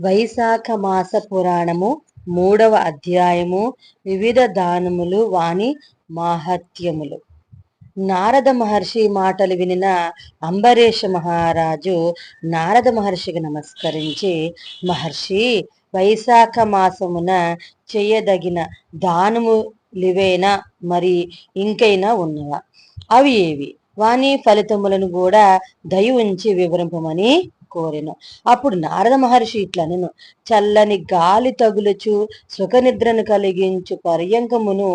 వైశాఖ మాస పురాణము మూడవ అధ్యాయము వివిధ దానములు వాణి మాహత్యములు. నారద మహర్షి మాటలు వినిన అంబరీష మహారాజు నారద మహర్షికి నమస్కరించి మహర్షి వైశాఖ మాసమున చేయదగిన దానములివేనా? మరి ఇంకైనా ఉన్నవా? అవి ఏవి? వాని ఫలితములను కూడా దయ ఉంచి వివరింపమని కోరెను. అప్పుడు నారద మహర్షి ఇట్లనెను చల్లని గాలి తగులుచు సుఖనిద్రను కలిగించు పర్యంకమును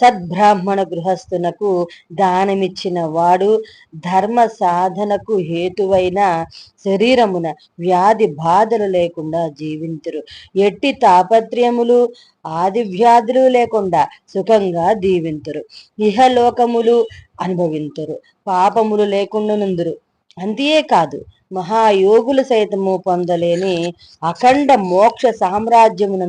సద్బ్రాహ్మణ గృహస్థునకు దానమిచ్చిన వాడు ధర్మ సాధనకు హేతువైన శరీరమున వ్యాధి బాధలు లేకుండా జీవించరు ఎట్టి తాపత్రయములు ఆది వ్యాధులు లేకుండా సుఖంగా దీవింతురు ఇహలోకములు అనుభవింతురు. పాపములు లేకుండా నుందురు అంతే కాదు. మహాయోగులు సైతము పొందలేని అఖండ మోక్ష సామ్రాజ్యమున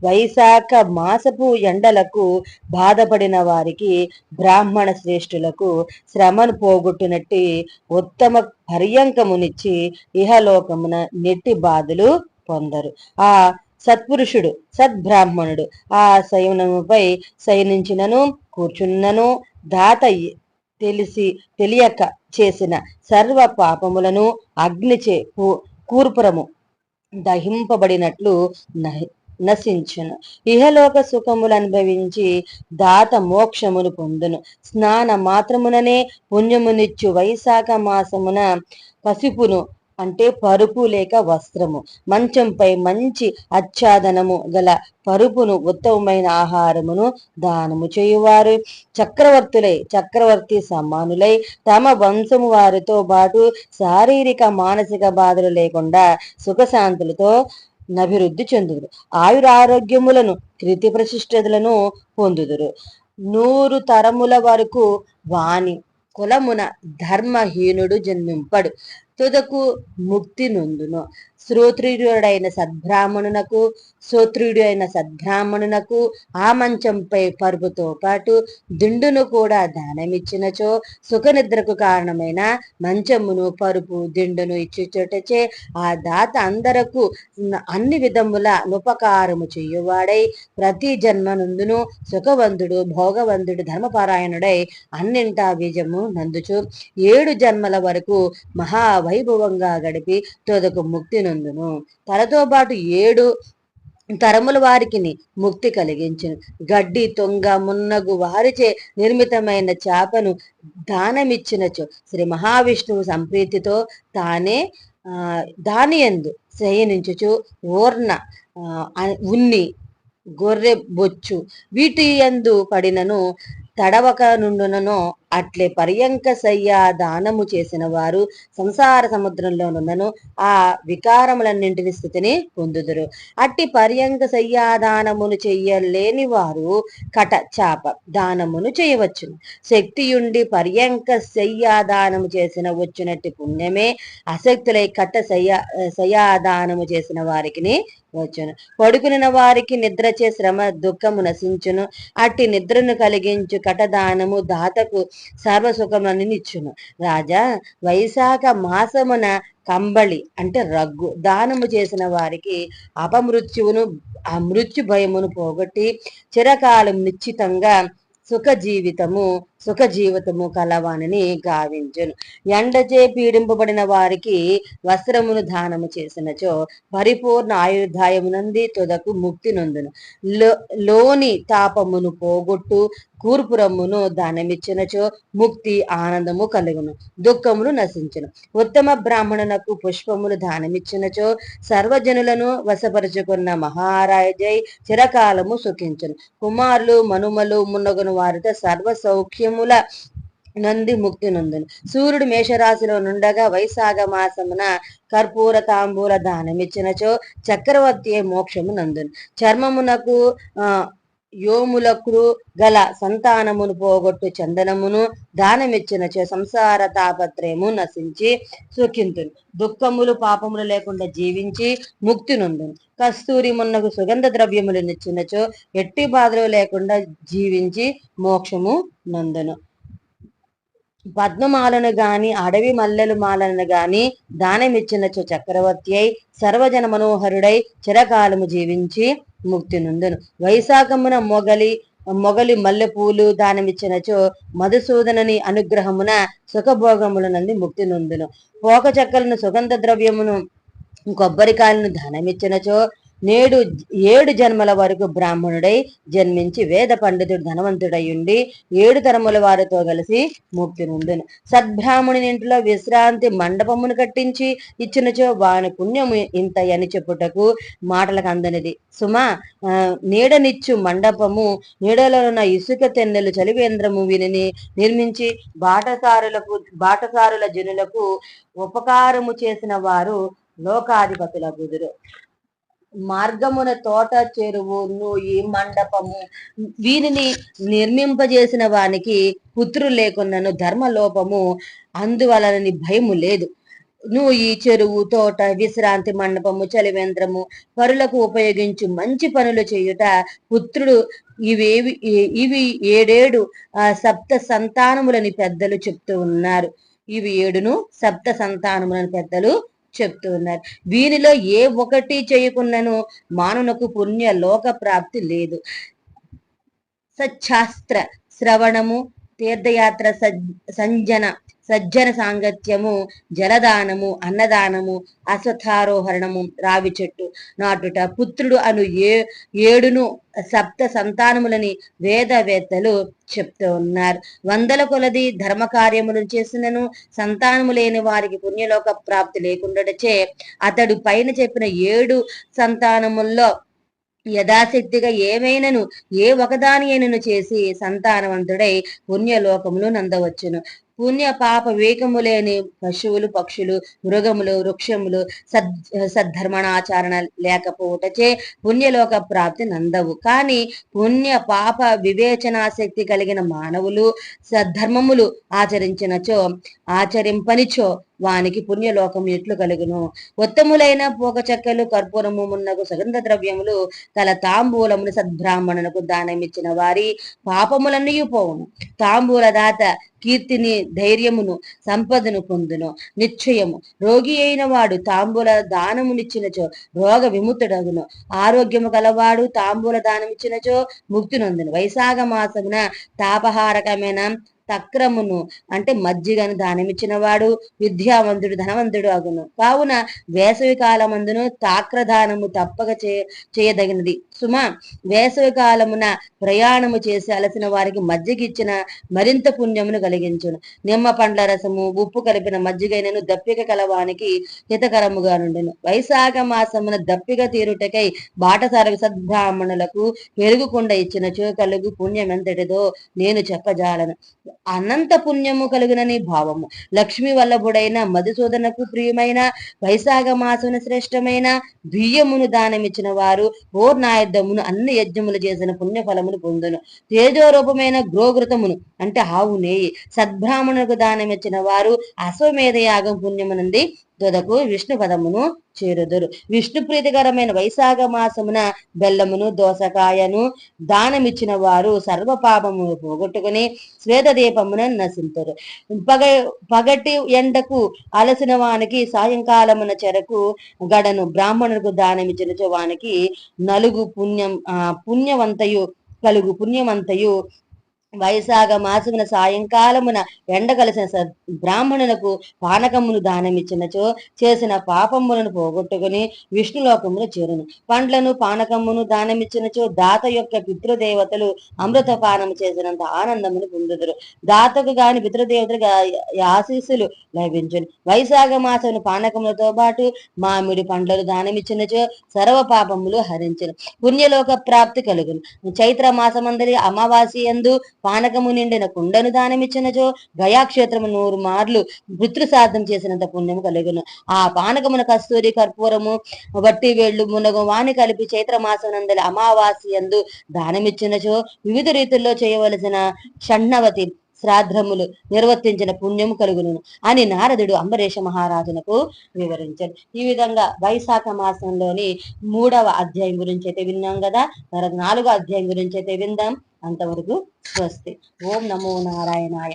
వైశాఖ మాసపు ఎండలకు బాధపడిన వారికి బ్రాహ్మణ శ్రేష్ఠులకు శ్రమను పోగొట్టినట్టి ఉత్తమ పర్యంకమునిచ్చి ఇహలోకమున నెట్టి బాధలు పొందరు. ఆ సత్పురుషుడు సద్బ్రాహ్మణుడు ఆ శయనముపై శయనించినను కూర్చున్నను దాత తెలిసి తెలియక చేసిన సర్వ పాపములను అగ్నిచే కూర్పురము దహింపబడినట్లు నశించును. ఇహలోక సుఖములు అనుభవించి దాత మోక్షమును పొందును. స్నాన మాత్రముననే పుణ్యమునిచ్చు వైశాఖ మాసమున పసుపును అంటే పరుపు లేక వస్త్రము. మంచంపై మంచి ఆచ్ఛాదనము గల పరుపును ఉత్తమమైన ఆహారమును దానము చేయువారు. చక్రవర్తులై చక్రవర్తి సమానులై తమ వంశము వారితో పాటు శారీరక మానసిక బాధలు లేకుండా సుఖశాంతులతో నభివృద్ధి చెందుదురు. ఆయురారోగ్యములను కృతి ప్రశిష్టతలను పొందుదురు. నూరు తరముల వరకు వాణి కులమున ధర్మహీనుడు జన్మింపడు. తుదకు ముక్తి నొందును. శ్రోత్రియుడైన సద్బ్రాహ్మణునకు శ్రోత్రియుడు అయిన సద్బ్రాహ్మణునకు ఆ మంచంపై పరుపుతో పాటు దిండును కూడా దానమిచ్చినచో సుఖనిద్రకు కారణమైన మంచమును పరుపు దిండును ఇచ్చుచోటచే ఆ దాత అందరకు అన్ని విధముల ఉపకారము చేయువాడై ప్రతి జన్మనుందును సుఖవంతుడు భోగవంతుడు ధర్మపారాయణుడై అన్నింటా బీజము నందుచు. ఏడు జన్మల వరకు వైభవంగా గడిపి తొదకు ముక్తి నందును. తనతో పాటు ఏడు తరముల వారికి ముక్తి కలిగించును. గడ్డి తొంగ మున్నగు వారిచే నిర్మితమైన చేపను దానమిచ్చినచో శ్రీ మహావిష్ణువు సంప్రీతితో తానే దాని ఎందు శయనించుచు ఓర్ణ ఉన్ని గొర్రె బొచ్చు వీటి ఎందు పడినను తడవక నుండునను అట్లే పర్యంక సయ్య దానము చేసిన వారు సంసార సముద్రంలో నున్నను ఆ వికారములన్నింటిని స్థితిని పొందుదురు. అట్టి పర్యంక సయ్యాదానమును చెయ్యలేని వారు కట చాప దానమును చేయవచ్చును. శక్తియుండి పర్యంక సయ్యాదానము చేసిన వచ్చినట్టి పుణ్యమే అశక్తులై కట్ట సయ్యా సయ్యాదానము చేసిన వారికి వచ్చును. పడుకునిన వారికి నిద్రచే శ్రమ దుఃఖము నశించును. అట్టి నిద్రను కలిగించు కటదానము దాతకు సర్వసుఖమని నిచ్చును రాజా వైశాఖ మాసమున కంబళి అంటే రగ్గు దానము చేసిన వారికి అపమృత్యువును ఆ మృత్యు భయమును పోగొట్టి చిరకాలం నిశ్చితంగా సుఖ జీవితము సుఖ జీవితము కలవాణిని గావించును ఎండచే పీడింపబడిన వారికి వస్త్రమును దానము చేసినచో పరిపూర్ణ ఆయుర్దాయమునంది తుదకు ముక్తి నొందును. లోని తాపమును పోగొట్టు కూర్పురమ్మును దానమిచ్చినచో ముక్తి ఆనందము కలుగును. దుఃఖమును నశించును. ఉత్తమ బ్రాహ్మణునకు పుష్పములు దానమిచ్చినచో సర్వజనులను వశపరుచుకున్న మహారాజై చిరకాలము సుఖించును. కుమారులు మనుమలు మున్నగును వారితో సర్వ సౌఖ్యం సౌఖ్యముల నంది ముక్తి నందును సూర్యుడు మేషరాశిలో నుండగా వైశాఖ మాసమున కర్పూర తాంబూల దానమిచ్చినచో చక్రవర్తి మోక్షము నందును చర్మమునకు ఆ యోములకు గల సంతానమును పోగొట్టు చందనమును దానమిచ్చిన సంసార తాపత్రయము నశించి సుఖింతును. దుఃఖములు పాపములు లేకుండా జీవించి ముక్తి నొందును కస్తూరి మున్నకు సుగంధ ద్రవ్యములు నిచ్చినచో ఎట్టి బాధలు లేకుండా జీవించి మోక్షము నందును. పద్మమాలను గాని అడవి మల్లెలు మాలను గాని దానమిచ్చినచో చక్రవర్తి అయి సర్వజన మనోహరుడై చిరకాలము జీవించి ముక్తి నుందును. వైశాఖమున మొగలి మొగలి మల్లెపూలు దానమిచ్చినచో మధుసూదనని అనుగ్రహమున సుఖభోగముల నంది ముక్తి నుందును. పోక చెక్కలను సుగంధ ద్రవ్యమును కొబ్బరికాయలను దానమిచ్చినచో నేడు ఏడు జన్మల వరకు బ్రాహ్మణుడై జన్మించి వేద పండితుడు ధనవంతుడై ఉండి ఏడు తరముల వారితో కలిసి ముక్తి నుండును. సద్బ్రాహ్మణుని ఇంట్లో విశ్రాంతి మండపమును కట్టించి ఇచ్చినచో వాని పుణ్యము ఇంత అని చెప్పుటకు మాటలకు అందనిది. సుమా నీడనిచ్చు మండపము నీడలో ఉన్న ఇసుక తెన్నెలు చలివేంద్రము విని నిర్మించి బాటసారులకు బాటసారుల జనులకు ఉపకారము చేసిన వారు లోకాధిపతుల గుదురు మార్గమున తోట చెరువు నూయి మండపము వీరిని నిర్మింపజేసిన వానికి పుత్రులు లేకున్నను ధర్మలోపము అందువలనని భయము లేదు. నువ్వు ఈ చెరువు తోట విశ్రాంతి మండపము చలివేంద్రము పరులకు ఉపయోగించు మంచి పనులు చేయుట పుత్రుడు ఇవేవి ఇవి ఏడేడు ఆ సప్త సంతానములని పెద్దలు చెప్తూ ఉన్నారు. ఇవి ఏడును సప్త సంతానములని పెద్దలు చెప్తూ ఉన్నారు వీనిలో ఏ ఒకటి చేయకున్నను మానవునకు పుణ్య లోక ప్రాప్తి లేదు. సచ్చాస్త్ర శ్రవణము తీర్థయాత్ర సంజన సజ్జన సాంగత్యము జలదానము అన్నదానము అశ్వత్థారోహరణము రావి చెట్టు నాటుట. పుత్రుడు అను ఏ ఏడును సప్త సంతానములని వేదవేత్తలు చెప్తూ ఉన్నారు. వందల కొలది ధర్మ కార్యములు చేసినను సంతానము లేని వారికి పుణ్యలోక ప్రాప్తి లేకుండాచే అతడు పైన చెప్పిన ఏడు సంతానముల్లో యథాశక్తిగా ఏమైనను ఏ ఒకదాని అయినను చేసి సంతానవంతుడై పుణ్యలోకములు నందవచ్చును. పుణ్య పాప వేకములేని పశువులు పక్షులు మృగములు వృక్షములు సద్ సద్ధర్మణాచరణ లేకపోవటచే పుణ్యలోక ప్రాప్తి నందవు. కానీ పుణ్య పాప వివేచనాశక్తి కలిగిన మానవులు సద్ధర్మములు ఆచరించినచో ఆచరింపనిచో వానికి పుణ్యలోకం ఎట్లు కలుగును? ఉత్తములైన పోక చెక్కలు కర్పూరము మున్నగు సుగంధ ద్రవ్యములు తల తాంబూలమును సద్బ్రాహ్మణులకు దానమిచ్చిన వారి పాపములన్నీ పోవును. తాంబూల దాత కీర్తిని ధైర్యమును సంపదను పొందును. నిశ్చయము రోగి అయిన వాడు తాంబూల దానమునిచ్చినచో రోగ విముక్తుడగును. ఆరోగ్యము కలవాడు తాంబూల దానమిచ్చినచో ముక్తి నొందును. వైశాఖ మాసమున తాపహారకమైన తక్రమును అంటే మజ్జిగను దానమిచ్చినవాడు విద్యావంతుడు ధనవంతుడు అగును. కావున వేసవి కాలమందును తాక్రదానము తప్పక చేయదగినది. సుమ వేసవి కాలమున ప్రయాణము చేసి అలసిన వారికి మజ్జిగిచ్చిన మరింత పుణ్యమును కలిగించును. నిమ్మ పండ్ల రసము ఉప్పు కలిపిన మజ్జిగైనను దప్పిక కలవానికి హితకరముగా నుండును. వైశాఖ మాసమున దప్పిక తీరుటకై బాటసార సద్బ్రాహ్మణులకు పెరుగుకుండా ఇచ్చిన కలుగు పుణ్యమెంతటిదో నేను చెప్పజాలను. అనంత పుణ్యము కలుగునని భావము. లక్ష్మి వల్లభుడైన మధుసూదనకు ప్రియమైన వైశాఖ మాసమున శ్రేష్టమైన బియ్యమును దానమిచ్చిన వారు పూర్ణాయుద్ధమును అన్ని యజ్ఞములు చేసిన పుణ్యఫలమును పొందును. తేజోరూపమైన గ్రోగృతమును అంటే ఆవు నేయి సద్బ్రాహ్మణులకు దానమిచ్చిన వారు అశ్వమేధ యాగం పుణ్యమునంది తుదకు విష్ణు పదమును చేరుదురు. విష్ణు ప్రీతికరమైన వైశాఖ మాసమున బెల్లమును దోసకాయను దానమిచ్చిన వారు సర్వపాపమును పోగొట్టుకుని శ్వేత దీపమున నశించరు పగ పగటి ఎండకు అలసిన వానికి సాయంకాలమున చెరకు గడను బ్రాహ్మణులకు దానమిచ్చిన వానికి నలుగు పుణ్యం పుణ్యవంతయు కలుగు పుణ్యవంతయు వైశాఖ మాసమున సాయంకాలమున ఎండ కలిసిన బ్రాహ్మణులకు పానకమును దానమిచ్చినచో చేసిన పాపములను పోగొట్టుకుని విష్ణులోకమును చేరును. పండ్లను పానకమును దానమిచ్చినచో దాత యొక్క పితృదేవతలు అమృత పానము చేసినంత ఆనందమును పొందుదురు. దాతకు గాని పితృదేవతలు ఆశీస్సులు లభించును. వైశాఖ మాసమును పానకములతో పాటు మామిడి పండ్లను దానమిచ్చినచో సర్వ పాపములు హరించును. పుణ్యలోక ప్రాప్తి కలుగును. చైత్ర మాసమందరి అమావాస్య ఎందు పానకము నిండిన కుండను దానమిచ్చినచో గయాక్షేత్రము నూరు మార్లు సాధం చేసినంత పుణ్యము కలుగును. ఆ పానకమున కస్తూరి కర్పూరము వట్టి వేళ్ళు మునగు వాని కలిపి చైత్ర మాసనందలి అమావాస్య ఎందు దానమిచ్చినచో వివిధ రీతుల్లో చేయవలసిన షణ్ణవతి శ్రాద్ధములు నిర్వర్తించిన పుణ్యము కలుగును అని నారదుడు అంబరీష మహారాజునకు వివరించాడు. ఈ విధంగా వైశాఖ మాసంలోని మూడవ అధ్యాయం గురించి అయితే విన్నాం కదా? తర్వాత నాలుగో అధ్యాయం గురించి అయితే విందాం. అంతవరకు స్వస్తి. ఓం నమో నారాయణాయ.